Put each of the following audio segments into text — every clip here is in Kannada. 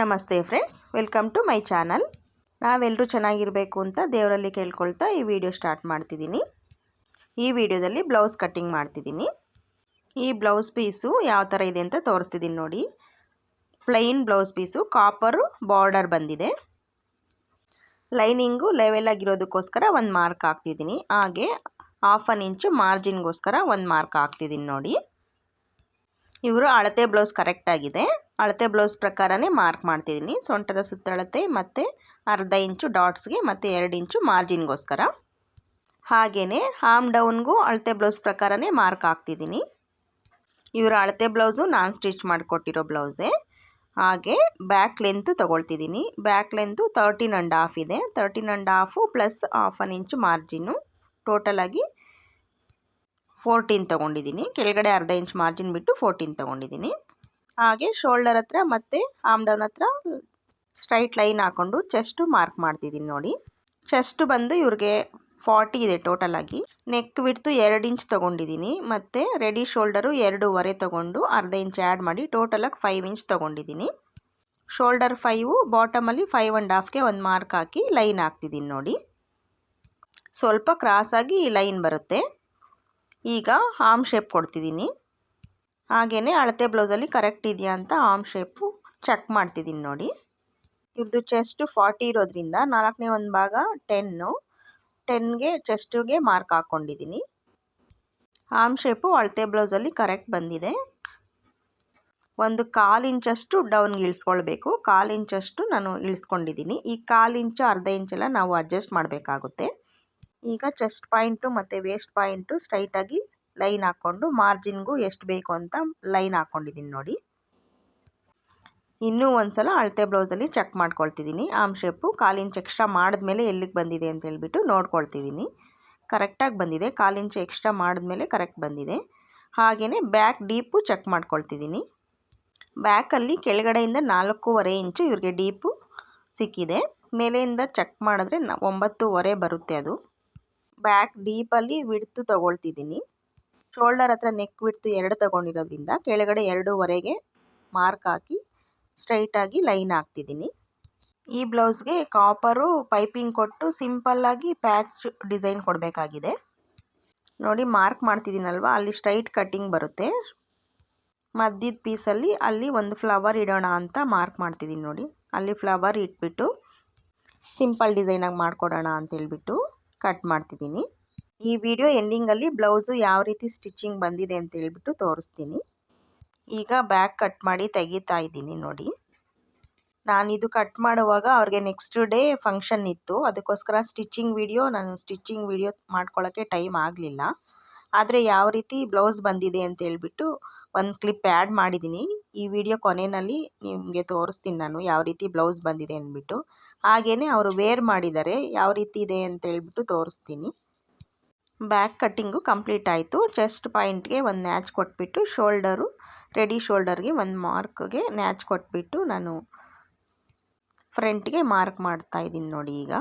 ನಮಸ್ತೆ friends, welcome to my channel. ನಾವೆಲ್ಲರೂ ಚೆನ್ನಾಗಿರಬೇಕು ಅಂತ ದೇವರಲ್ಲಿ ಕೇಳ್ಕೊಳ್ತಾ ಈ ವಿಡಿಯೋ ಸ್ಟಾರ್ಟ್ ಮಾಡ್ತಿದ್ದೀನಿ. ಈ ವಿಡಿಯೋದಲ್ಲಿ ಬ್ಲೌಸ್ ಕಟ್ಟಿಂಗ್ ಮಾಡ್ತಿದ್ದೀನಿ. ಈ ಬ್ಲೌಸ್ ಪೀಸು ಯಾವ ಥರ ಇದೆ ಅಂತ ತೋರಿಸ್ತಿದ್ದೀನಿ ನೋಡಿ. Plain blouse piece, copper, border ಬಂದಿದೆ. ಲೈನಿಂಗು ಲೆವೆಲ್ ಆಗಿರೋದಕ್ಕೋಸ್ಕರ ಒಂದು ಮಾರ್ಕ್ ಹಾಕ್ತಿದ್ದೀನಿ. ಹಾಗೆ ಹಾಫ್ ಅನ್ ಇಂಚು ಮಾರ್ಜಿನ್ಗೋಸ್ಕರ ಒಂದು ಮಾರ್ಕ್ ಹಾಕ್ತಿದ್ದೀನಿ ನೋಡಿ. ಇವರು ಅಳತೆ ಬ್ಲೌಸ್ ಕರೆಕ್ಟಾಗಿದೆ. ಅಳತೆ ಬ್ಲೌಸ್ ಪ್ರಕಾರನೇ ಮಾರ್ಕ್ ಮಾಡ್ತಿದ್ದೀನಿ. ಸೊಂಟದ ಸುತ್ತಳತೆ ಮತ್ತು ಅರ್ಧ ಇಂಚು ಡಾಟ್ಸ್ಗೆ ಮತ್ತು ಎರಡು ಇಂಚು ಮಾರ್ಜಿನ್ಗೋಸ್ಕರ. ಹಾಗೆಯೇ ಹಾಮ್ ಡೌನ್ಗೂ ಅಳತೆ ಬ್ಲೌಸ್ ಪ್ರಕಾರನೇ ಮಾರ್ಕ್ ಹಾಕ್ತಿದ್ದೀನಿ. ಇವರ ಅಳತೆ ಬ್ಲೌಸು ನಾನ್ ಸ್ಟಿಚ್ ಮಾಡಿಕೊಟ್ಟಿರೋ ಬ್ಲೌಸೇ. ಹಾಗೆ back length ತೊಗೊಳ್ತಿದ್ದೀನಿ. Back length thirteen and half ಇದೆ. Thirteen and half plus half an inch margin. ಟೋಟಲಾಗಿ fourteen ತೊಗೊಂಡಿದ್ದೀನಿ. ಕೆಳಗಡೆ ಅರ್ಧ ಇಂಚ್ ಮಾರ್ಜಿನ್ ಬಿಟ್ಟು ಫೋರ್ಟೀನ್ ತೊಗೊಂಡಿದ್ದೀನಿ. ಹಾಗೆ ಶೋಲ್ಡರ್ ಹತ್ರ ಮತ್ತೆ ಆಮ್ ಡೌನ್ ಹತ್ರ ಸ್ಟ್ರೈಟ್ ಲೈನ್ ಹಾಕ್ಕೊಂಡು ಚೆಸ್ಟು ಮಾರ್ಕ್ ಮಾಡ್ತಿದ್ದೀನಿ ನೋಡಿ. ಚೆಸ್ಟ್ ಬಂದು ಇವ್ರಿಗೆ ಫಾರ್ಟಿ ಇದೆ ಟೋಟಲ್ ಆಗಿ. ನೆಕ್ ಬಿಡ್ತು ಎರಡು ಇಂಚ್ ತೊಗೊಂಡಿದ್ದೀನಿ ಮತ್ತು ರೆಡಿ ಶೋಲ್ಡರು ಎರಡೂವರೆ ತೊಗೊಂಡು ಅರ್ಧ ಇಂಚ್ ಆ್ಯಡ್ ಮಾಡಿ ಟೋಟಲಾಗಿ ಫೈವ್ ಇಂಚ್ ತೊಗೊಂಡಿದ್ದೀನಿ ಶೋಲ್ಡರ್ ಫೈವು ಬಾಟಮಲ್ಲಿ ಫೈವ್ ಆ್ಯಂಡ್ ಹಾಫ್ಗೆ ಒಂದು ಮಾರ್ಕ್ ಹಾಕಿ ಲೈನ್ ಹಾಕ್ತಿದ್ದೀನಿ ನೋಡಿ. ಸ್ವಲ್ಪ ಕ್ರಾಸಾಗಿ ಲೈನ್ ಬರುತ್ತೆ. ಈಗ ಆಮ್ ಶೇಪ್ ಕೊಡ್ತಿದ್ದೀನಿ ಹಾಗೆಯೇ ಅಳತೆ ಬ್ಲೌಸಲ್ಲಿ ಕರೆಕ್ಟ್ ಇದೆಯಾ ಅಂತ ಆಮ್ ಶೇಪು ಚೆಕ್ ಮಾಡ್ತಿದ್ದೀನಿ ನೋಡಿ. ಇವ್ರದ್ದು ಚೆಸ್ಟು ಫಾರ್ಟಿ ಇರೋದ್ರಿಂದ ನಾಲ್ಕನೇ ಒಂದು ಭಾಗ ಟೆನ್ನು ಟೆನ್ಗೆ ಚೆಸ್ಟಿಗೆ ಮಾರ್ಕ್ ಹಾಕ್ಕೊಂಡಿದ್ದೀನಿ ಆಮ್ ಶೇಪು ಅಳತೆ ಬ್ಲೌಸಲ್ಲಿ ಕರೆಕ್ಟ್ ಬಂದಿದೆ. ಒಂದು ಕಾಲು ಇಂಚಷ್ಟು ಡೌನ್ಗೆ ಇಳಿಸ್ಕೊಳ್ಬೇಕು. ಕಾಲು ಇಂಚಷ್ಟು ನಾನು ಇಳಿಸ್ಕೊಂಡಿದ್ದೀನಿ ಈ ಕಾಲು ಇಂಚು ಅರ್ಧ ಇಂಚೆಲ್ಲ ನಾವು ಅಡ್ಜಸ್ಟ್ ಮಾಡಬೇಕಾಗುತ್ತೆ. ಈಗ ಚೆಸ್ಟ್ ಪಾಯಿಂಟು ಮತ್ತು ವೇಸ್ಟ್ ಪಾಯಿಂಟು ಸ್ಟ್ರೈಟಾಗಿ ಲೈನ್ ಹಾಕ್ಕೊಂಡು ಮಾರ್ಜಿನ್ಗೂ ಎಷ್ಟು ಬೇಕು ಅಂತ ಲೈನ್ ಹಾಕ್ಕೊಂಡಿದ್ದೀನಿ ನೋಡಿ. ಇನ್ನೂ ಒಂದು ಸಲ ಅಳತೆ ಬ್ಲೌಸಲ್ಲಿ ಚೆಕ್ ಮಾಡ್ಕೊಳ್ತಿದ್ದೀನಿ. ಆಮ್ ಶೇಪು ಕಾಲಿಂಚ್ ಎಕ್ಸ್ಟ್ರಾ ಮಾಡಿದ್ಮೇಲೆ ಎಲ್ಲಿಗೆ ಬಂದಿದೆ ಅಂತ ಹೇಳ್ಬಿಟ್ಟು ನೋಡ್ಕೊಳ್ತಿದ್ದೀನಿ. ಕರೆಕ್ಟಾಗಿ ಬಂದಿದೆ. ಕಾಲಿಂಚ್ ಎಕ್ಸ್ಟ್ರಾ ಮಾಡಿದ್ಮೇಲೆ ಕರೆಕ್ಟ್ ಬಂದಿದೆ. ಹಾಗೆಯೇ ಬ್ಯಾಕ್ ಡೀಪು ಚೆಕ್ ಮಾಡ್ಕೊಳ್ತಿದ್ದೀನಿ. ಬ್ಯಾಕಲ್ಲಿ ಕೆಳಗಡೆಯಿಂದ ನಾಲ್ಕೂವರೆ ಇಂಚು ಇವ್ರಿಗೆ ಡೀಪು ಸಿಕ್ಕಿದೆ. ಮೇಲೆಯಿಂದ ಚೆಕ್ ಮಾಡಿದ್ರೆ ಒಂಬತ್ತೂವರೆ ಬರುತ್ತೆ ಅದು. ಬ್ಯಾಕ್ ಡೀಪಲ್ಲಿ ವಿಡ್ತು ತೊಗೊಳ್ತಿದ್ದೀನಿ. ಶೋಲ್ಡರ್ ಹತ್ರ ನೆಕ್ ಬಿಡ್ತು ಎರಡು ತಗೊಂಡಿರೋದ್ರಿಂದ ಕೆಳಗಡೆ ಎರಡೂವರೆಗೆ ಮಾರ್ಕ್ ಹಾಕಿ ಸ್ಟ್ರೈಟಾಗಿ ಲೈನ್ ಹಾಕ್ತಿದ್ದೀನಿ. ಈ ಬ್ಲೌಸ್ಗೆ ಕಾಪರು ಪೈಪಿಂಗ್ ಕೊಟ್ಟು ಸಿಂಪಲ್ಲಾಗಿ ಪ್ಯಾಚ್ ಡಿಸೈನ್ ಕೊಡಬೇಕಾಗಿದೆ. ನೋಡಿ ಮಾರ್ಕ್ ಮಾಡ್ತಿದ್ದೀನಲ್ವ? ಅಲ್ಲಿ ಸ್ಟ್ರೈಟ್ ಕಟ್ಟಿಂಗ್ ಬರುತ್ತೆ. ಮಧ್ಯದ ಪೀಸಲ್ಲಿ ಅಲ್ಲಿ ಒಂದು ಫ್ಲವರ್ ಇಡೋಣ ಅಂತ ಮಾರ್ಕ್ ಮಾಡ್ತಿದ್ದೀನಿ ನೋಡಿ. ಅಲ್ಲಿ ಫ್ಲವರ್ ಇಟ್ಬಿಟ್ಟು ಸಿಂಪಲ್ ಡಿಸೈನಾಗಿ ಮಾಡಿಕೊಡೋಣ ಅಂತೇಳ್ಬಿಟ್ಟು ಕಟ್ ಮಾಡ್ತಿದ್ದೀನಿ. ಈ ವಿಡಿಯೋ ಎಂಡಿಂಗಲ್ಲಿ ಬ್ಲೌಸು ಯಾವ ರೀತಿ ಸ್ಟಿಚಿಂಗ್ ಬಂದಿದೆ ಅಂತ ಹೇಳ್ಬಿಟ್ಟು ತೋರಿಸ್ತೀನಿ. ಈಗ ಬ್ಯಾಕ್ ಕಟ್ ಮಾಡಿ ತೆಗಿತಾ ಇದ್ದೀನಿ ನೋಡಿ. ಇದು ಕಟ್ ಮಾಡುವಾಗ ಅವ್ರಿಗೆ ನೆಕ್ಸ್ಟ್ ಡೇ ಫಂಕ್ಷನ್ ಇತ್ತು. ಅದಕ್ಕೋಸ್ಕರ ಸ್ಟಿಚಿಂಗ್ ವಿಡಿಯೋ ನಾನು ಸ್ಟಿಚಿಂಗ್ ವಿಡಿಯೋ ಮಾಡ್ಕೊಳ್ಳೋಕ್ಕೆ ಟೈಮ್ ಆಗಲಿಲ್ಲ. ಆದರೆ ಯಾವ ರೀತಿ ಬ್ಲೌಸ್ ಬಂದಿದೆ ಅಂತ ಹೇಳ್ಬಿಟ್ಟು ಒಂದು ಕ್ಲಿಪ್ ಆ್ಯಡ್ ಮಾಡಿದ್ದೀನಿ. ಈ ವಿಡಿಯೋ ಕೊನೆಯಲ್ಲಿ ನಿಮಗೆ ತೋರಿಸ್ತೀನಿ ನಾನು ಯಾವ ರೀತಿ ಬ್ಲೌಸ್ ಬಂದಿದೆ ಅಂದ್ಬಿಟ್ಟು. ಹಾಗೆಯೇ ಅವರು ವೇರ್ ಮಾಡಿದ್ದಾರೆ, ಯಾವ ರೀತಿ ಇದೆ ಅಂತ ಹೇಳ್ಬಿಟ್ಟು ತೋರಿಸ್ತೀನಿ. ಬ್ಯಾಕ್ ಕಟ್ಟಿಂಗು ಕಂಪ್ಲೀಟ್ ಆಯಿತು. ಚೆಸ್ಟ್ ಪಾಯಿಂಟ್ಗೆ ಒಂದು ನ್ಯಾಚ್ ಕೊಟ್ಬಿಟ್ಟು, ಶೋಲ್ಡರು, ರೆಡಿ ಶೋಲ್ಡರ್ಗೆ ಒಂದು ಮಾರ್ಕ್ಗೆ ನ್ಯಾಚ್ ಕೊಟ್ಬಿಟ್ಟು ನಾನು ಫ್ರಂಟ್ಗೆ ಮಾರ್ಕ್ ಮಾಡ್ತಾ ಇದ್ದೀನಿ ನೋಡಿ ಈಗ.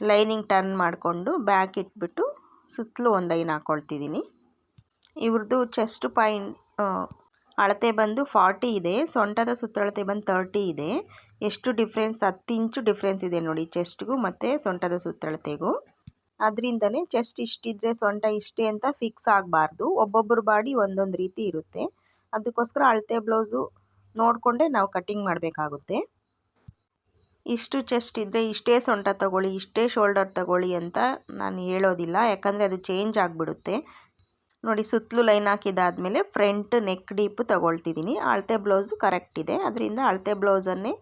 ಲೈನಿಂಗ್ ಟರ್ನ್ ಮಾಡಿಕೊಂಡು ಬ್ಯಾಕ್ ಇಟ್ಬಿಟ್ಟು ಸುತ್ತಲೂ ಒಂದು ಲೈನ್ ಹಾಕ್ಕೊಳ್ತಿದ್ದೀನಿ ಇವ್ರದ್ದು ಚೆಸ್ಟ್ ಪಾಯಿಂಟ್ ಅಳತೆ ಬಂದು ಫಾರ್ಟಿ ಇದೆ, ಸೊಂಟದ ಸುತ್ತಳತೆ ಬಂದು ತರ್ಟಿ ಇದೆ. ಎಷ್ಟು ಡಿಫ್ರೆನ್ಸ್, ಹತ್ತು ಇಂಚು ಡಿಫ್ರೆನ್ಸ್ ಇದೆ ನೋಡಿ ಚೆಸ್ಟ್ಗೂ ಮತ್ತು ಸೊಂಟದ ಸುತ್ತಳತೆಗೂ. ಅದರಿಂದನೇ ಚೆಸ್ಟ್ ಇಷ್ಟಿದ್ರೆ ಸೊಂಟ ಇಷ್ಟೇ ಅಂತ ಫಿಕ್ಸ್ ಆಗಬಾರ್ದು. ಒಬ್ಬೊಬ್ಬರ ಬಾಡಿ ಒಂದೊಂದು ರೀತಿ ಇರುತ್ತೆ. ಅದಕ್ಕೋಸ್ಕರ ಅಳತೆ ಬ್ಲೌಸು ನೋಡಿಕೊಂಡೇ ನಾವು ಕಟ್ಟಿಂಗ್ ಮಾಡಬೇಕಾಗುತ್ತೆ. ಇಷ್ಟು ಚೆಸ್ಟ್ ಇದ್ದರೆ ಇಷ್ಟೇ ಸೊಂಟ ತಗೊಳ್ಳಿ, ಇಷ್ಟೇ ಶೋಲ್ಡರ್ ತಗೊಳ್ಳಿ ಅಂತ ನಾನು ಹೇಳೋದಿಲ್ಲ. ಯಾಕಂದರೆ ಅದು ಚೇಂಜ್ ಆಗಿಬಿಡುತ್ತೆ. ನೋಡಿ ಸುತ್ತಲೂ ಲೈನ್ ಹಾಕಿದಾದಮೇಲೆ ಫ್ರಂಟ್ ನೆಕ್ ಡೀಪ್ ತಗೊಳ್ತಿದ್ದೀನಿ ಅಳತೆ ಬ್ಲೌಸು ಕರೆಕ್ಟ್ ಇದೆ. ಅದರಿಂದ ಅಳತೆ ಬ್ಲೌಸನ್ನೇ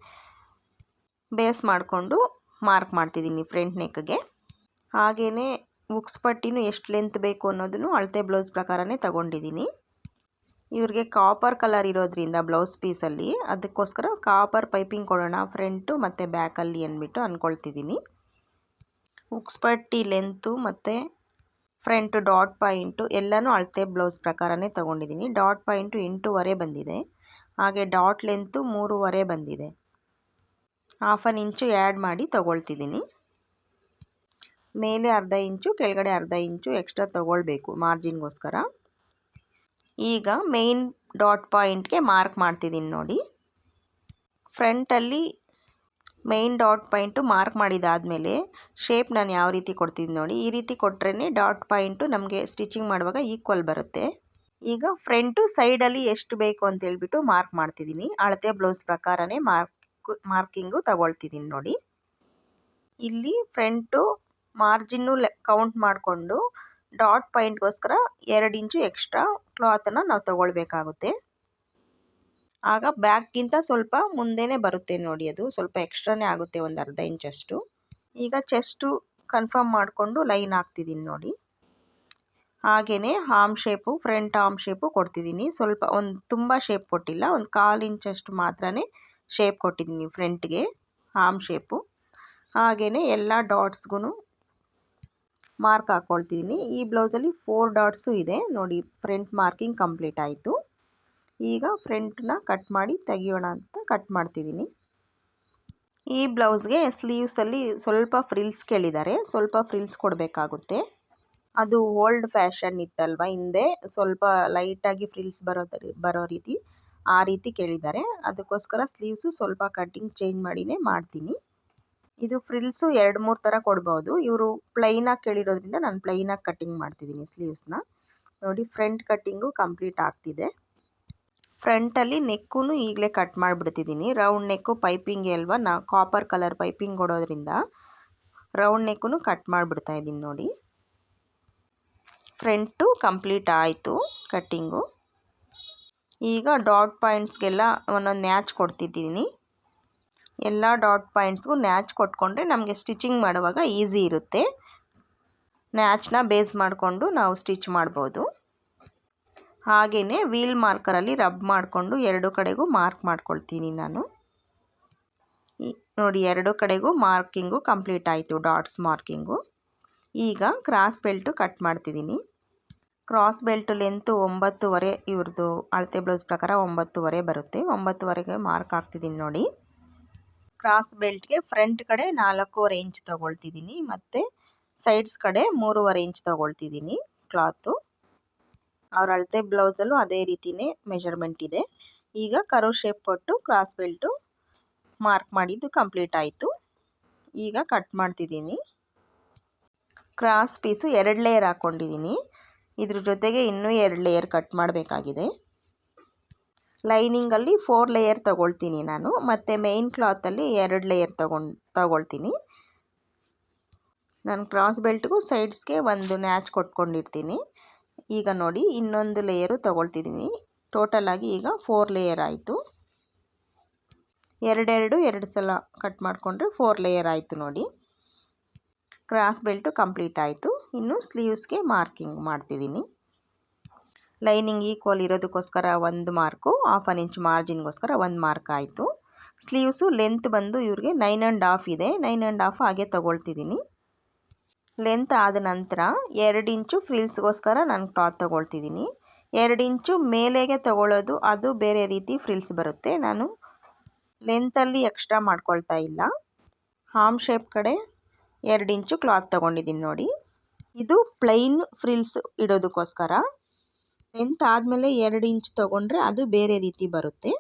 ಬೇಸ್ ಮಾಡಿಕೊಂಡು ಮಾರ್ಕ್ ಮಾಡ್ತಿದ್ದೀನಿ ಫ್ರಂಟ್ ನೆಕ್ಗೆ ಹಾಗೆಯೇ ಉಕ್ಸ್ ಪಟ್ಟಿನೂ ಎಷ್ಟು ಲೆಂತ್ ಬೇಕು ಅನ್ನೋದನ್ನು ಅಳತೆ ಬ್ಲೌಸ್ ಪ್ರಕಾರನೇ ತಗೊಂಡಿದ್ದೀನಿ. ಇವ್ರಿಗೆ ಕಾಪರ್ ಕಲರ್ ಇರೋದ್ರಿಂದ ಬ್ಲೌಸ್ ಪೀಸಲ್ಲಿ ಅದಕ್ಕೋಸ್ಕರ ಕಾಪರ್ ಪೈಪಿಂಗ್ ಕೊಡೋಣ ಫ್ರಂಟು ಮತ್ತು ಬ್ಯಾಕಲ್ಲಿ ಅಂದ್ಬಿಟ್ಟು ಅಂದ್ಕೊಳ್ತಿದ್ದೀನಿ ಉಕ್ಸ್ ಪಟ್ಟಿ ಲೆಂತು ಮತ್ತು ಫ್ರಂಟು ಡಾಟ್ ಪಾಯಿಂಟು ಎಲ್ಲನೂ ಅಳತೆ ಬ್ಲೌಸ್ ಪ್ರಕಾರನೇ ತೊಗೊಂಡಿದ್ದೀನಿ. ಡಾಟ್ ಪಾಯಿಂಟು ಎಂಟೂವರೆ ಬಂದಿದೆ. ಹಾಗೆ ಡಾಟ್ ಲೆಂತು ಮೂರುವರೆ ಬಂದಿದೆ. ಹಾಫ್ ಆನ್ ಇಂಚು ಆ್ಯಡ್ ಮಾಡಿ ತೊಗೊಳ್ತಿದ್ದೀನಿ. ಮೇಲೆ ಅರ್ಧ ಇಂಚು, ಕೆಳಗಡೆ ಅರ್ಧ ಇಂಚು ಎಕ್ಸ್ಟ್ರಾ ತೊಗೊಳ್ಬೇಕು ಮಾರ್ಜಿನ್ಗೋಸ್ಕರ ಈಗ ಮೇಯ್ನ್ ಡಾಟ್ ಪಾಯಿಂಟ್ಗೆ ಮಾರ್ಕ್ ಮಾಡ್ತಿದ್ದೀನಿ ನೋಡಿ. ಫ್ರಂಟಲ್ಲಿ ಮೇಯ್ನ್ ಡಾಟ್ ಪಾಯಿಂಟು ಮಾರ್ಕ್ ಮಾಡಿದಾದಮೇಲೆ ಶೇಪ್ ನಾನು ಯಾವ ರೀತಿ ಕೊಡ್ತಿದ್ದೀನಿ ನೋಡಿ, ಈ ರೀತಿ ಕೊಟ್ರೇ ಡಾಟ್ ಪಾಯಿಂಟು ನಮಗೆ ಸ್ಟಿಚಿಂಗ್ ಮಾಡುವಾಗ ಈಕ್ವಲ್ ಬರುತ್ತೆ. ಈಗ ಫ್ರಂಟು ಸೈಡಲ್ಲಿ ಎಷ್ಟು ಬೇಕು ಅಂತ ಹೇಳ್ಬಿಟ್ಟು ಮಾರ್ಕ್ ಮಾಡ್ತಿದ್ದೀನಿ ಅಳತೆ ಬ್ಲೌಸ್ ಪ್ರಕಾರನೇ ಮಾರ್ಕ್ ಮಾರ್ಕಿಂಗು ತಗೊಳ್ತಿದ್ದೀನಿ ನೋಡಿ. ಇಲ್ಲಿ ಫ್ರಂಟು ಮಾರ್ಜಿನ್ನು ಲೆ ಕೌಂಟ್ ಮಾಡಿಕೊಂಡು ಡಾಟ್ ಪಾಯಿಂಟ್ಗೋಸ್ಕರ ಎರಡು ಇಂಚು ಎಕ್ಸ್ಟ್ರಾ ಕ್ಲಾತನ್ನು ನಾವು ತಗೊಳ್ಬೇಕಾಗುತ್ತೆ. ಆಗ ಬ್ಯಾಕ್ಗಿಂತ ಸ್ವಲ್ಪ ಮುಂದೆನೇ ಬರುತ್ತೆ ನೋಡಿ ಅದು, ಸ್ವಲ್ಪ ಎಕ್ಸ್ಟ್ರಾನೇ ಆಗುತ್ತೆ ಒಂದು ಅರ್ಧ ಇಂಚಷ್ಟು ಈಗ ಚೆಸ್ಟು ಕನ್ಫರ್ಮ್ ಮಾಡಿಕೊಂಡು ಲೈನ್ ಹಾಕ್ತಿದ್ದೀನಿ ನೋಡಿ. ಹಾಗೆಯೇ arm shape front arm shape ಕೊಡ್ತಿದ್ದೀನಿ ಸ್ವಲ್ಪ ಒಂದು ತುಂಬ ಶೇಪ್ ಕೊಟ್ಟಿಲ್ಲ, ಒಂದು ಕಾಲು ಇಂಚಷ್ಟು ಮಾತ್ರ ಶೇಪ್ ಕೊಟ್ಟಿದ್ದೀನಿ ಫ್ರಂಟ್ಗೆ ಹಾಮ್ ಶೇಪು ಹಾಗೆಯೇ ಎಲ್ಲ ಡಾಟ್ಸ್ಗೂ ಮಾರ್ಕ್ ಹಾಕ್ಕೊಳ್ತಿದ್ದೀನಿ ಈ ಬ್ಲೌಸಲ್ಲಿ ಫೋರ್ ಡಾಟ್ಸು ಇದೆ. ನೋಡಿ ಫ್ರಂಟ್ ಮಾರ್ಕಿಂಗ್ ಕಂಪ್ಲೀಟ್ ಆಯಿತು. ಈಗ ಫ್ರಂಟ್ನ ಕಟ್ ಮಾಡಿ ತೆಗಿಯೋಣ ಅಂತ ಕಟ್ ಮಾಡ್ತಿದ್ದೀನಿ. ಈ ಬ್ಲೌಸ್ಗೆ ಸ್ಲೀವ್ಸಲ್ಲಿ ಸ್ವಲ್ಪ ಫ್ರಿಲ್ಸ್ ಕೇಳಿದ್ದಾರೆ. ಸ್ವಲ್ಪ ಫ್ರಿಲ್ಸ್ ಕೊಡಬೇಕಾಗುತ್ತೆ. ಅದು ಓಲ್ಡ್ ಫ್ಯಾಷನ್ ಇತ್ತಲ್ವ? ಹಿಂದೆ ಸ್ವಲ್ಪ ಲೈಟಾಗಿ ಫ್ರಿಲ್ಸ್ ಬರೋ ಬರೋ ರೀತಿ ಆ ರೀತಿ ಕೇಳಿದ್ದಾರೆ. ಅದಕ್ಕೋಸ್ಕರ ಸ್ಲೀವ್ಸು ಸ್ವಲ್ಪ ಕಟ್ಟಿಂಗ್ ಚೇಂಜ್ ಮಾಡಿನೇ ಮಾಡ್ತೀನಿ. ಇದು ಫ್ರಿಲ್ಸು ಎರಡು ಮೂರು ಥರ ಕೊಡ್ಬೋದು. ಇವರು ಪ್ಲೈನಾಗಿ ಕೇಳಿರೋದ್ರಿಂದ ನಾನು ಪ್ಲೈನಾಗಿ ಕಟಿಂಗ್ ಮಾಡ್ತಿದ್ದೀನಿ ಸ್ಲೀವ್ಸ್ನ ನೋಡಿ ಫ್ರಂಟ್ ಕಟ್ಟಿಂಗು ಕಂಪ್ಲೀಟ್ ಆಗ್ತಿದೆ. ಫ್ರಂಟಲ್ಲಿ ನೆಕ್ಕೂ ಈಗಲೇ ಕಟ್ ಮಾಡಿಬಿಡ್ತಿದ್ದೀನಿ. ರೌಂಡ್ ನೆಕ್ಕು ಪೈಪಿಂಗ್ ಅಲ್ವಾ? ನಾ ಕಾಪರ್ ಕಲರ್ ಪೈಪಿಂಗ್ ಕೊಡೋದ್ರಿಂದ ರೌಂಡ್ ನೆಕ್ಕೂ ಕಟ್ ಮಾಡಿಬಿಡ್ತಾ ಇದ್ದೀನಿ ನೋಡಿ. ಫ್ರಂಟು ಕಂಪ್ಲೀಟ್ ಆಯಿತು ಕಟ್ಟಿಂಗು ಈಗ ಡಾಟ್ ಪಾಯಿಂಟ್ಸ್ಗೆಲ್ಲ ಒಂದೊಂದು ನ್ಯಾಚ್ ಕೊಡ್ತಿದ್ದೀನಿ. ಎಲ್ಲ ಡಾಟ್ ಪಾಯಿಂಟ್ಸ್ಗೂ ನ್ಯಾಚ್ ಕೊಟ್ಕೊಂಡ್ರೆ ನಮಗೆ ಸ್ಟಿಚಿಂಗ್ ಮಾಡುವಾಗ ಈಸಿ ಇರುತ್ತೆ. ನ್ಯಾಚ್ನ ಬೇಸ್ ಮಾಡಿಕೊಂಡು ನಾವು ಸ್ಟಿಚ್ ಮಾಡ್ಬೋದು. ಹಾಗೆಯೇ ವೀಲ್ ಮಾರ್ಕರಲ್ಲಿ ರಬ್ ಮಾಡಿಕೊಂಡು ಎರಡು ಕಡೆಗೂ ಮಾರ್ಕ್ ಮಾಡ್ಕೊಳ್ತೀನಿ ನಾನು. ನೋಡಿ ಎರಡು ಕಡೆಗೂ ಮಾರ್ಕಿಂಗು ಕಂಪ್ಲೀಟ್ ಆಯಿತು, ಡಾಟ್ಸ್ ಮಾರ್ಕಿಂಗು. ಈಗ ಕ್ರಾಸ್ ಬೆಲ್ಟು ಕಟ್ ಮಾಡ್ತಿದ್ದೀನಿ. ಕ್ರಾಸ್ ಬೆಲ್ಟ್ ಲೆಂತು ಒಂಬತ್ತುವರೆ ಇವ್ರದ್ದು ಅಳತೆ ಬ್ಲೌಸ್ ಪ್ರಕಾರ ಒಂಬತ್ತುವರೆ ಬರುತ್ತೆ. ಒಂಬತ್ತುವರೆಗೆ ಮಾರ್ಕ್ ಹಾಕ್ತಿದ್ದೀನಿ ನೋಡಿ. ಕ್ರಾಸ್ ಬೆಲ್ಟ್ಗೆ ಫ್ರಂಟ್ ಕಡೆ ನಾಲ್ಕೂವರೆ ಇಂಚ್ ತೊಗೊಳ್ತಿದ್ದೀನಿ. ಮತ್ತು ಸೈಡ್ಸ್ ಕಡೆ ಮೂರುವರೆ ಇಂಚ್ ತೊಗೊಳ್ತಿದ್ದೀನಿ ಕ್ಲಾತು ಅವ್ರ ಅಳತೆ ಬ್ಲೌಸಲ್ಲೂ ಅದೇ ರೀತಿಯೇ ಮೆಜರ್ಮೆಂಟ್ ಇದೆ. ಈಗ ಕರು ಶೇಪ್ ಕೊಟ್ಟು ಕ್ರಾಸ್ ಬೆಲ್ಟು ಮಾರ್ಕ್ ಮಾಡಿದ್ದು ಕಂಪ್ಲೀಟ್ ಆಯಿತು. ಈಗ ಕಟ್ ಮಾಡ್ತಿದ್ದೀನಿ. ಕ್ರಾಸ್ ಪೀಸು ಎರಡು ಲೇಯರ್ ಹಾಕ್ಕೊಂಡಿದ್ದೀನಿ ಇದ್ರ ಜೊತೆಗೆ ಇನ್ನೂ ಎರಡು ಲೇಯರ್ ಕಟ್ ಮಾಡಬೇಕಾಗಿದೆ. ಲೈನಿಂಗಲ್ಲಿ ಫೋರ್ ಲೇಯರ್ ತಗೊಳ್ತೀನಿ ನಾನು, ಮತ್ತು ಮೇಯ್ನ್ ಕ್ಲಾತಲ್ಲಿ ಎರಡು ಲೇಯರ್ ತಗೊಂಡು, ತಗೊಳ್ತೀನಿ. ನಾನು ಕ್ರಾಸ್ ಬೆಲ್ಟ್ಗೂ ಸೈಡ್ಸ್ಗೆ ಒಂದು ನ್ಯಾಚ್ ಕೊಟ್ಕೊಂಡಿರ್ತೀನಿ. ಈಗ ನೋಡಿ, ಇನ್ನೊಂದು ಲೇಯರು ಟೋಟಲ್ ಟೋಟಲಾಗಿ ಈಗ ಫೋರ್ ಲೇಯರ್ ಆಯಿತು. ಎರಡೆರಡು ಎರಡು ಸಲ ಕಟ್ ಮಾಡಿಕೊಂಡ್ರೆ ಫೋರ್ ಲೇಯರ್ ಆಯಿತು ನೋಡಿ. ಕ್ರಾಸ್ ಬೆಲ್ಟು ಕಂಪ್ಲೀಟ್ ಆಯಿತು. ಇನ್ನು ಸ್ಲೀವ್ಸ್ಗೆ ಮಾರ್ಕಿಂಗ್ ಮಾಡ್ತಿದ್ದೀನಿ. ಲೈನಿಂಗ್ ಈಕ್ವಲ್ ಇರೋದಕ್ಕೋಸ್ಕರ ಒಂದು ಮಾರ್ಕು ಹಾಫ್ ಆನ್ ಇಂಚ್ ಮಾರ್ಜಿನ್ಗೋಸ್ಕರ ಒಂದು ಮಾರ್ಕ್ ಆಯಿತು. ಸ್ಲೀವ್ಸು ಲೆಂತ್ ಬಂದು ಇವ್ರಿಗೆ ನೈನ್ ಆ್ಯಂಡ್ ಹಾಫ್ ಇದೆ. ನೈನ್ ಆ್ಯಂಡ್ ಹಾಫ್ ಹಾಗೆ ತೊಗೊಳ್ತಿದ್ದೀನಿ. ಲೆಂತ್ ಆದ ನಂತರ ಎರಡು ಇಂಚು ಫ್ರಿಲ್ಸ್ಗೋಸ್ಕರ ನಾನು ಕ್ಲಾತ್ ತೊಗೊಳ್ತಿದ್ದೀನಿ. ಎರಡು ಇಂಚು ಮೇಲೆಗೆ ತೊಗೊಳ್ಳೋದು, ಅದು ಬೇರೆ ರೀತಿ ಫ್ರಿಲ್ಸ್ ಬರುತ್ತೆ. ನಾನು ಲೆಂತಲ್ಲಿ ಎಕ್ಸ್ಟ್ರಾ ಮಾಡ್ಕೊಳ್ತಾ ಇಲ್ಲ. ಹಾಮ್ ಶೇಪ್ ಕಡೆ ಎರಡು ಇಂಚು ಕ್ಲಾತ್ ತೊಗೊಂಡಿದ್ದೀನಿ ನೋಡಿ. ಇದು ಪ್ಲೈನ್ ಫ್ರಿಲ್ಸ್ ಇಡೋದಕ್ಕೋಸ್ಕರ. ಲೆಂತ್ ಆದಮೇಲೆ ಎರಡು ಇಂಚ್ ತೊಗೊಂಡ್ರೆ ಅದು ಬೇರೆ ರೀತಿ ಬರುತ್ತೆ.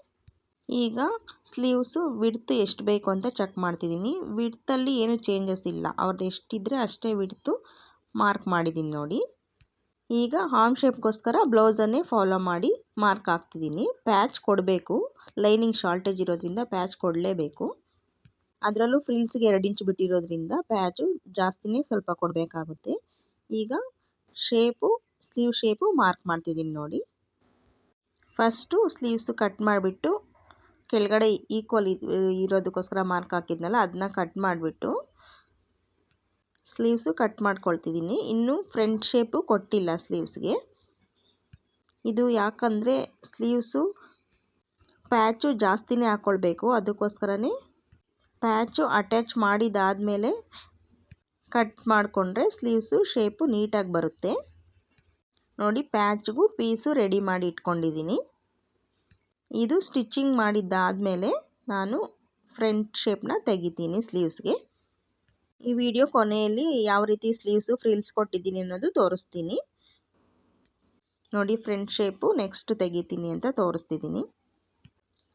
ಈಗ ಸ್ಲೀವ್ಸು ವಿಡ್ತ್ ಎಷ್ಟು ಬೇಕು ಅಂತ ಚೆಕ್ ಮಾಡ್ತಿದ್ದೀನಿ. ವಿಡ್ತಲ್ಲಿ ಏನು ಚೇಂಜಸ್ ಇಲ್ಲ. ಅವ್ರದ್ದು ಎಷ್ಟಿದ್ರೆ ಅಷ್ಟೇ ವಿಡ್ತು ಮಾರ್ಕ್ ಮಾಡಿದ್ದೀನಿ ನೋಡಿ. ಈಗ ಹಾಮ್ ಶೇಪ್ಗೋಸ್ಕರ ಬ್ಲೌಸನ್ನೇ ಫಾಲೋ ಮಾಡಿ ಮಾರ್ಕ್ ಹಾಕ್ತಿದ್ದೀನಿ ಪ್ಯಾಚ್ ಕೊಡಬೇಕು. ಲೈನಿಂಗ್ ಶಾರ್ಟೇಜ್ ಇರೋದ್ರಿಂದ ಪ್ಯಾಚ್ ಕೊಡಲೇಬೇಕು. ಅದರಲ್ಲೂ ಫ್ರಿಲ್ಸ್ಗೆ ಎರಡು ಇಂಚ್ ಬಿಟ್ಟಿರೋದ್ರಿಂದ ಪ್ಯಾಚು ಜಾಸ್ತಿನೇ ಸ್ವಲ್ಪ ಕೊಡಬೇಕಾಗುತ್ತೆ. ಈಗ ಶೇಪು ಸ್ಲೀವ್ ಶೇಪು ಮಾರ್ಕ್ ಮಾಡ್ತಿದ್ದೀನಿ ನೋಡಿ. ಫಸ್ಟು ಸ್ಲೀವ್ಸು ಕಟ್ ಮಾಡಿಬಿಟ್ಟು ಕೆಳಗಡೆ ಈಕ್ವಲ್ ಇರೋದಕ್ಕೋಸ್ಕರ ಮಾರ್ಕ್ ಹಾಕಿದ್ನಲ್ಲ ಅದನ್ನ ಕಟ್ ಮಾಡಿಬಿಟ್ಟು ಸ್ಲೀವ್ಸು ಕಟ್ ಮಾಡ್ಕೊಳ್ತಿದ್ದೀನಿ ಇನ್ನೂ ಫ್ರಂಟ್ ಶೇಪು ಕೊಟ್ಟಿಲ್ಲ ಸ್ಲೀವ್ಸ್ಗೆ ಇದು ಯಾಕಂದರೆ ಸ್ಲೀವ್ಸು ಪ್ಯಾಚು ಜಾಸ್ತಿನೇ ಹಾಕ್ಕೊಳ್ಬೇಕು ಅದಕ್ಕೋಸ್ಕರನೇ ಪ್ಯಾಚು ಅಟ್ಯಾಚ್ ಮಾಡಿದಾದಮೇಲೆ ಕಟ್ ಮಾಡಿಕೊಂಡ್ರೆ ಸ್ಲೀವ್ಸು ಶೇಪು ನೀಟಾಗಿ ಬರುತ್ತೆ. ನೋಡಿ ಪ್ಯಾಚ್ಗೂ ಪೀಸು ರೆಡಿ ಮಾಡಿ ಇಟ್ಕೊಂಡಿದ್ದೀನಿ. ಇದು ಸ್ಟಿಚ್ಚಿಂಗ್ ಮಾಡಿದ್ದಾದಮೇಲೆ ನಾನು ಫ್ರಂಟ್ ಶೇಪ್ನ ತೆಗಿತೀನಿ ಸ್ಲೀವ್ಸ್ಗೆ. ಈ ವಿಡಿಯೋ ಕೊನೆಯಲ್ಲಿ ಯಾವ ರೀತಿ ಸ್ಲೀವ್ಸು, ಫ್ರಿಲ್ಸ್ ಕೊಟ್ಟಿದ್ದೀನಿ ಅನ್ನೋದು ತೋರಿಸ್ತೀನಿ. ನೋಡಿ ಫ್ರಂಟ್ ಶೇಪು ನೆಕ್ಸ್ಟ್ ತೆಗಿತೀನಿ ಅಂತ ತೋರಿಸ್ತಿದ್ದೀನಿ.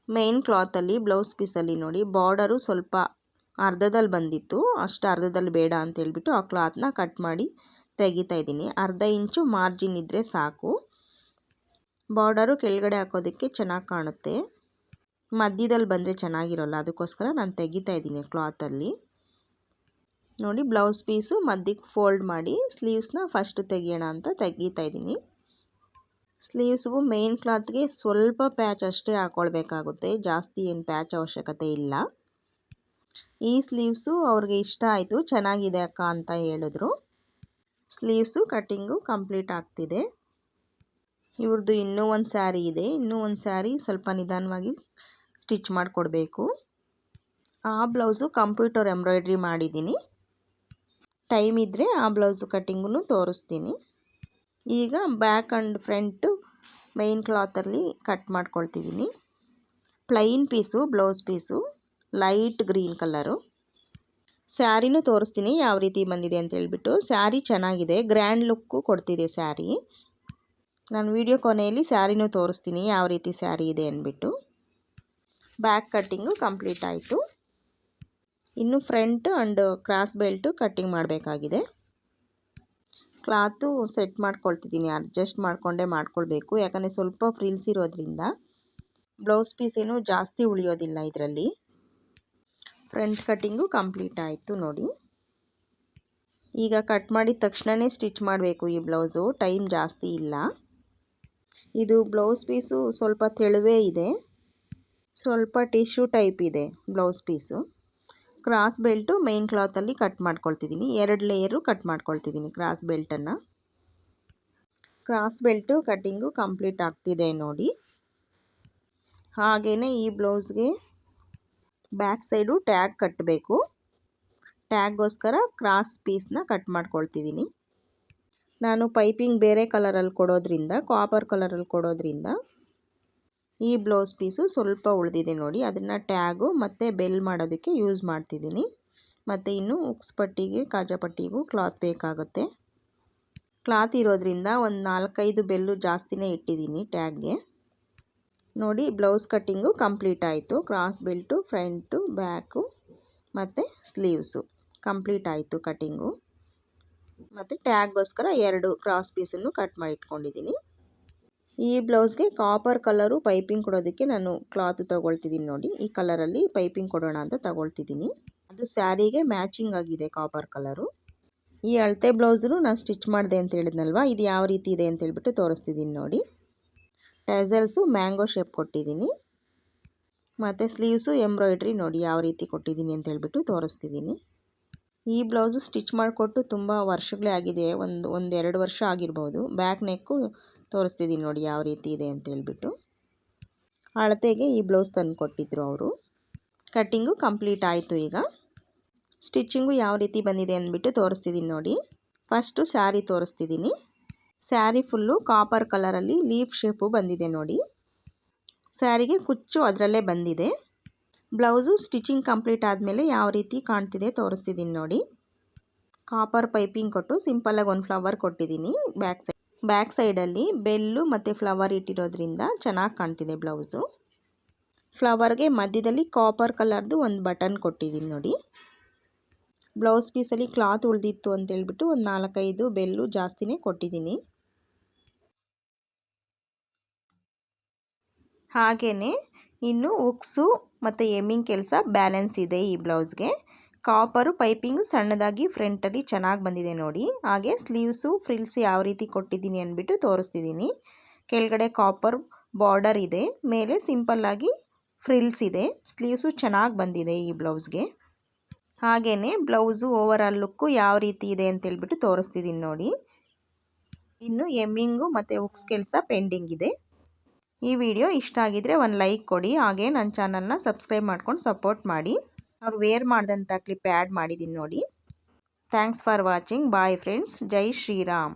ಮೇನ್ ಕ್ಲಾತಲ್ಲಿ, ಬ್ಲೌಸ್ ಪೀಸಲ್ಲಿ ನೋಡಿ ಬಾರ್ಡರು ಸ್ವಲ್ಪ ಅರ್ಧದಲ್ಲಿ ಬಂದಿತ್ತು. ಅಷ್ಟು ಅರ್ಧದಲ್ಲಿ ಬೇಡ ಅಂತ ಹೇಳ್ಬಿಟ್ಟು ಆ ಕ್ಲಾತ್ನ ಕಟ್ ಮಾಡಿ ತೆಗಿತಾ ಇದ್ದೀನಿ. ಅರ್ಧ ಇಂಚು ಮಾರ್ಜಿನ್ ಇದ್ದರೆ ಸಾಕು. ಬಾರ್ಡರು ಕೆಳಗಡೆ ಹಾಕೋದಕ್ಕೆ ಚೆನ್ನಾಗಿ ಕಾಣುತ್ತೆ. ಮಧ್ಯದಲ್ಲಿ ಬಂದರೆ ಚೆನ್ನಾಗಿರೋಲ್ಲ, ಅದಕ್ಕೋಸ್ಕರ ನಾನು ತೆಗಿತಾ ಇದ್ದೀನಿ ಕ್ಲಾತಲ್ಲಿ ನೋಡಿ, ಬ್ಲೌಸ್ ಪೀಸು ಮಧ್ಯಕ್ಕೆ ಫೋಲ್ಡ್ ಮಾಡಿ ಸ್ಲೀವ್ಸ್ನ ಫಸ್ಟ್ ತೆಗಿಯೋಣ ಅಂತ ತೆಗಿತಾ ಇದ್ದೀನಿ. ಸ್ಲೀವ್ಸ್ಗೂ ಮೇನ್ ಕ್ಲಾತ್ಗೆ ಸ್ವಲ್ಪ ಪ್ಯಾಚ್ ಅಷ್ಟೇ ಹಾಕ್ಕೊಳ್ಬೇಕಾಗುತ್ತೆ ಜಾಸ್ತಿ ಏನು ಪ್ಯಾಚ್ ಅವಶ್ಯಕತೆ ಇಲ್ಲ. ಈ ಸ್ಲೀವ್ಸು ಅವ್ರಿಗೆ ಇಷ್ಟ ಆಯಿತು, ಚೆನ್ನಾಗಿದೆ ಅಕ್ಕ ಅಂತ ಹೇಳಿದ್ರು. ಸ್ಲೀವ್ಸು ಕಟ್ಟಿಂಗು ಕಂಪ್ಲೀಟ್ ಆಗ್ತಿದೆ. ಇವ್ರದ್ದು ಇನ್ನೂ ಒಂದು ಸ್ಯಾರಿ ಇದೆ. ಇನ್ನೂ ಒಂದು ಸ್ಯಾರಿ ಸ್ವಲ್ಪ ನಿಧಾನವಾಗಿ ಸ್ಟಿಚ್ ಮಾಡಿಕೊಡ್ಬೇಕು. ಆ ಬ್ಲೌಸು ಕಂಪ್ಯೂಟರ್ ಎಂಬ್ರಾಯ್ಡ್ರಿ ಮಾಡಿದ್ದೀನಿ. ಟೈಮ್ ಇದ್ದರೆ ಆ ಬ್ಲೌಸು ಕಟ್ಟಿಂಗು ತೋರಿಸ್ತೀನಿ. ಈಗ ಬ್ಯಾಕ್ ಆ್ಯಂಡ್ ಫ್ರಂಟು ಮೈನ್ ಕ್ಲಾತಲ್ಲಿ cut ಮಾಡ್ಕೊಳ್ತಿದ್ದೀನಿ. Plain piece, blouse piece, light green colour. ಸ್ಯಾರಿನೂ ತೋರಿಸ್ತೀನಿ ಯಾವ ರೀತಿ ಬಂದಿದೆ ಅಂತ ಹೇಳ್ಬಿಟ್ಟು. ಸ್ಯಾರಿ ಚೆನ್ನಾಗಿದೆ, ಗ್ರ್ಯಾಂಡ್ ಲುಕ್ಕು ಕೊಡ್ತಿದೆ ಸ್ಯಾರಿ. ನಾನು ವಿಡಿಯೋ ಕೊನೆಯಲ್ಲಿ ಸ್ಯಾರಿನೂ ತೋರಿಸ್ತೀನಿ ಯಾವ ರೀತಿ ಸ್ಯಾರಿ ಇದೆ ಅಂದ್ಬಿಟ್ಟು. ಬ್ಯಾಕ್ ಕಟ್ಟಿಂಗು ಕಂಪ್ಲೀಟ್ ಆಯಿತು. ಇನ್ನು front and cross belt cutting ಮಾಡಬೇಕಾಗಿದೆ. ಕ್ಲಾತು ಸೆಟ್ ಮಾಡ್ಕೊಳ್ತಿದ್ದೀನಿ, ಅಡ್ಜಸ್ಟ್ ಮಾಡಿಕೊಂಡೇ ಮಾಡ್ಕೊಳ್ಬೇಕು. ಯಾಕಂದರೆ ಸ್ವಲ್ಪ ಫ್ರಿಲ್ಸ್ ಇರೋದ್ರಿಂದ ಬ್ಲೌಸ್ ಪೀಸ್ ಏನು ಜಾಸ್ತಿ ಉಳಿಯೋದಿಲ್ಲ ಇದರಲ್ಲಿ. ಫ್ರಂಟ್ ಕಟ್ಟಿಂಗು ಕಂಪ್ಲೀಟ್ ಆಯಿತು ನೋಡಿ. ಈಗ ಕಟ್ ಮಾಡಿದ ತಕ್ಷಣವೇ ಸ್ಟಿಚ್ ಮಾಡಬೇಕು ಈ ಬ್ಲೌಸು, ಟೈಮ್ ಜಾಸ್ತಿ ಇಲ್ಲ. ಇದು ಬ್ಲೌಸ್ ಪೀಸು ಸ್ವಲ್ಪ ತೆಳುವೇ ಇದೆ. ಸ್ವಲ್ಪ ಟಿಶ್ಯೂ ಟೈಪ್ ಇದೆ blouse piece. Cross belt main ಕ್ಲಾತಲ್ಲಿ cut ಮಾಡ್ಕೊಳ್ತಿದ್ದೀನಿ. ಎರಡು ಲೇಯರು ಕಟ್ ಮಾಡ್ಕೊಳ್ತಿದ್ದೀನಿ ಕ್ರಾಸ್ ಬೆಲ್ಟನ್ನು. ಕ್ರಾಸ್ ಬೆಲ್ಟು ಕಟ್ಟಿಂಗು ಕಂಪ್ಲೀಟ್ ಆಗ್ತಿದೆ ನೋಡಿ. ಹಾಗೆಯೇ ಈ ಬ್ಲೌಸ್ಗೆ ಬ್ಯಾಕ್ ಸೈಡು ಟ್ಯಾಗ್ ಕಟ್ಟಬೇಕು. ಟ್ಯಾಗ್ಗೋಸ್ಕರ ಕ್ರಾಸ್ ಪೀಸ್ನ ಕಟ್ ಮಾಡ್ಕೊಳ್ತಿದ್ದೀನಿ. ನಾನು ಪೈಪಿಂಗ್ ಬೇರೆ ಕಲರಲ್ಲಿ ಕೊಡೋದ್ರಿಂದ, ಕಾಪರ್ ಕಲರಲ್ಲಿ ಕೊಡೋದ್ರಿಂದ ಈ ಬ್ಲೌಸ್ ಪೀಸು ಸ್ವಲ್ಪ ಉಳಿದಿದೆ ನೋಡಿ. ಅದನ್ನು ಟ್ಯಾಗು ಮತ್ತು ಬೆಲ್ ಮಾಡೋದಕ್ಕೆ ಯೂಸ್ ಮಾಡ್ತಿದ್ದೀನಿ. ಮತ್ತು ಇನ್ನು ಉಕ್ಸ್ ಪಟ್ಟಿಗೆ, ಕಾಜಾ ಪಟ್ಟಿಗೂ ಕ್ಲಾತ್ ಬೇಕಾಗುತ್ತೆ. ಕ್ಲಾತ್ ಇರೋದ್ರಿಂದ ಒಂದು ನಾಲ್ಕೈದು ಬೆಲ್ಲು ಜಾಸ್ತಿನೇ ಇಟ್ಟಿದ್ದೀನಿ ಟ್ಯಾಗ್ಗೆ. ನೋಡಿ, ಬ್ಲೌಸ್ ಕಟ್ಟಿಂಗು ಕಂಪ್ಲೀಟ್ ಆಯಿತು. ಕ್ರಾಸ್ ಬೆಲ್ಟು, ಫ್ರಂಟು, ಬ್ಯಾಕು ಮತ್ತು ಸ್ಲೀವ್ಸು ಕಂಪ್ಲೀಟ್ ಆಯಿತು ಕಟ್ಟಿಂಗು. ಮತ್ತು ಟ್ಯಾಗ್ಗೋಸ್ಕರ ಎರಡು ಕ್ರಾಸ್ ಪೀಸನ್ನು ಕಟ್ ಮಾಡಿ ಇಟ್ಕೊಂಡಿದ್ದೀನಿ ಈ ಬ್ಲೌಸ್ಗೆ ಕಾಪರ್ ಕಲರು ಪೈಪಿಂಗ್ ಕೊಡೋದಕ್ಕೆ ನಾನು ಕ್ಲಾತ್ ತೊಗೊಳ್ತಿದ್ದೀನಿ ನೋಡಿ. ಈ ಕಲರಲ್ಲಿ ಪೈಪಿಂಗ್ ಕೊಡೋಣ ಅಂತ ತಗೊಳ್ತಿದ್ದೀನಿ. ಅದು ಸ್ಯಾರಿಗೆ ಮ್ಯಾಚಿಂಗ್ ಆಗಿದೆ ಕಾಪರ್ ಕಲರು ಈ ಅಳತೆ ಬ್ಲೌಸನ್ನು ನಾನು ಸ್ಟಿಚ್ ಮಾಡಿದೆ ಅಂತ ಹೇಳಿದ್ನಲ್ವ? ಇದು ಯಾವ ರೀತಿ ಇದೆ ಅಂತ ಹೇಳ್ಬಿಟ್ಟು ತೋರಿಸ್ತಿದ್ದೀನಿ ನೋಡಿ. ಟೆಸಲ್ಸು ಮ್ಯಾಂಗೋ ಶೇಪ್ ಕೊಟ್ಟಿದ್ದೀನಿ. ಮತ್ತು ಸ್ಲೀವ್ಸು ಎಂಬ್ರಾಯ್ಡ್ರಿ ನೋಡಿ ಯಾವ ರೀತಿ ಕೊಟ್ಟಿದ್ದೀನಿ ಅಂತ ಹೇಳ್ಬಿಟ್ಟು ತೋರಿಸ್ತಿದ್ದೀನಿ. ಈ ಬ್ಲೌಸು ಸ್ಟಿಚ್ ಮಾಡಿಕೊಟ್ಟು ತುಂಬ ವರ್ಷಗಳೇ ಆಗಿದೆ. ಒಂದು ಒಂದೆರಡು ವರ್ಷ ಆಗಿರ್ಬೋದು. ಬ್ಯಾಕ್ ನೆಕ್ಕು ತೋರಿಸ್ತಿದ್ದೀನಿ ನೋಡಿ ಯಾವ ರೀತಿ ಇದೆ ಅಂತ ಹೇಳಿಬಿಟ್ಟು. ಅಳತೆಗೆ ಈ ಬ್ಲೌಸ್ ತಂದು ಕೊಟ್ಟಿದ್ರು ಅವರು. ಕಟ್ಟಿಂಗು ಕಂಪ್ಲೀಟ್ ಆಯಿತು ಈಗ. ಸ್ಟಿಚ್ಚಿಂಗು ಯಾವ ರೀತಿ ಬಂದಿದೆ ಅಂದ್ಬಿಟ್ಟು ತೋರಿಸ್ತಿದ್ದೀನಿ ನೋಡಿ. ಫಸ್ಟು ಸ್ಯಾರಿ ತೋರಿಸ್ತಿದ್ದೀನಿ. ಸ್ಯಾರಿ ಫುಲ್ಲು ಕಾಪರ್ ಕಲರಲ್ಲಿ ಲೀಫ್ ಶೇಪು ಬಂದಿದೆ ನೋಡಿ. ಸ್ಯಾರಿಗೆ ಕುಚ್ಚು ಅದರಲ್ಲೇ ಬಂದಿದೆ. ಬ್ಲೌಸು ಸ್ಟಿಚಿಂಗ್ ಕಂಪ್ಲೀಟ್ ಆದಮೇಲೆ ಯಾವ ರೀತಿ ಕಾಣ್ತಿದೆ ತೋರಿಸ್ತಿದ್ದೀನಿ ನೋಡಿ. ಕಾಪರ್ ಪೈಪಿಂಗ್ ಕೊಟ್ಟು ಸಿಂಪಲ್ಲಾಗಿ ಒಂದು ಫ್ಲವರ್ ಕೊಟ್ಟಿದ್ದೀನಿ ಬ್ಯಾಕ್ ಸೈಡ್. ಬ್ಯಾಕ್ ಸೈಡಲ್ಲಿ ಬೆಲ್ಲು ಮತ್ತು ಫ್ಲವರ್ ಇಟ್ಟಿರೋದ್ರಿಂದ ಚೆನ್ನಾಗಿ ಕಾಣ್ತಿದೆ ಬ್ಲೌಸು. ಫ್ಲವರ್ಗೆ ಮಧ್ಯದಲ್ಲಿ ಕಾಪರ್ ಕಲರ್ದು ಒಂದು ಬಟನ್ ಕೊಟ್ಟಿದ್ದೀನಿ ನೋಡಿ. ಬ್ಲೌಸ್ ಪೀಸಲ್ಲಿ ಕ್ಲಾತ್ ಉಳಿದಿತ್ತು ಅಂತೇಳ್ಬಿಟ್ಟು ಒಂದು ನಾಲ್ಕೈದು ಬೆಲ್ಲು ಜಾಸ್ತಿನೇ ಕೊಟ್ಟಿದ್ದೀನಿ. ಹಾಗೆಯೇ ಇನ್ನು ಉಕ್ಸು ಮತ್ತು ಎಮ್ಮಿಂಗ್ ಕೆಲಸ ಬ್ಯಾಲೆನ್ಸ್ ಇದೆ ಈ ಬ್ಲೌಸ್ಗೆ. ಕಾಪರು, ಪೈಪಿಂಗ್ ಸಣ್ಣದಾಗಿ ಫ್ರಂಟಲ್ಲಿ ಚೆನ್ನಾಗಿ ಬಂದಿದೆ ನೋಡಿ. ಹಾಗೆ ಸ್ಲೀವ್ಸು, ಫ್ರಿಲ್ಸ್ ಯಾವ ರೀತಿ ಕೊಟ್ಟಿದ್ದೀನಿ ಅಂದ್ಬಿಟ್ಟು ತೋರಿಸ್ತಿದ್ದೀನಿ. ಕೆಳಗಡೆ ಕಾಪರ್ ಬಾರ್ಡರ್ ಇದೆ, ಮೇಲೆ ಸಿಂಪಲ್ಲಾಗಿ ಫ್ರಿಲ್ಸ್ ಇದೆ, ಸ್ಲೀವ್ಸು ಚೆನ್ನಾಗಿ ಬಂದಿದೆ ಈ ಬ್ಲೌಸ್ಗೆ. ಹಾಗೆಯೇ ಬ್ಲೌಸು ಓವರ್ ಆಲ್ ಲುಕ್ಕು ಯಾವ ರೀತಿ ಇದೆ ಅಂತೇಳ್ಬಿಟ್ಟು ತೋರಿಸ್ತಿದ್ದೀನಿ ನೋಡಿ. ಇನ್ನು ಎಮ್ಮಿಂಗು ಮತ್ತು ಉಕ್ಸ್ ಕೆಲಸ ಪೆಂಡಿಂಗ್ ಇದೆ. ಈ ವಿಡಿಯೋ ಇಷ್ಟ ಆಗಿದ್ರೆ ಒಂದು ಲೈಕ್ ಕೊಡಿ, ಹಾಗೆ ನನ್ನ ಚಾನಲ್ನ ಸಬ್ಸ್ಕ್ರೈಬ್ ಮಾಡ್ಕೊಂಡು ಸಪೋರ್ಟ್ ಮಾಡಿ. ಅವ್ರು ವೇರ್ ಮಾಡಿದಂಥ ಕ್ಲಿಪ್ ಆ್ಯಡ್ ಮಾಡಿದ್ದೀನಿ ನೋಡಿ. Thanks for watching, bye friends, Jai Shriram.